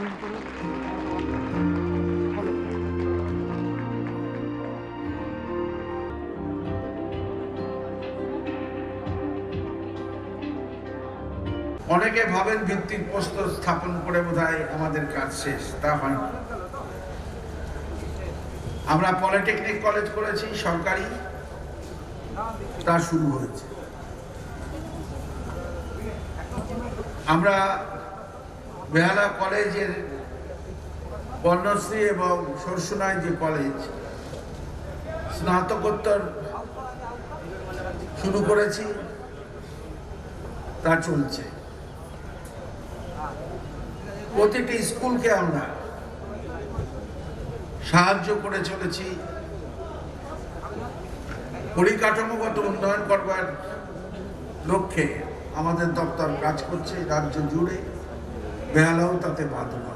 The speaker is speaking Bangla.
অনেকে ভাবেন ভিত্তিক প্রস্তর স্থাপন করে বোধ আমাদের কাজ শেষ, তা হয় আমরা পলিটেকনিক কলেজ করেছি, সরকারি, তা শুরু হয়েছে। আমরা বেহালা কলেজের বর্ণশ্রী এবং সরসুনায় যে কলেজ, স্নাতকোত্তর শুরু করেছি, তা চলছে। প্রতিটি স্কুলকে আমরা সাহায্য করে চলেছি। পরিকাঠামোগত উন্নয়ন করবার লক্ষ্যে আমাদের দপ্তর কাজ করছে, রাজ্য জুড়ে। వేలం తతే మాతృమా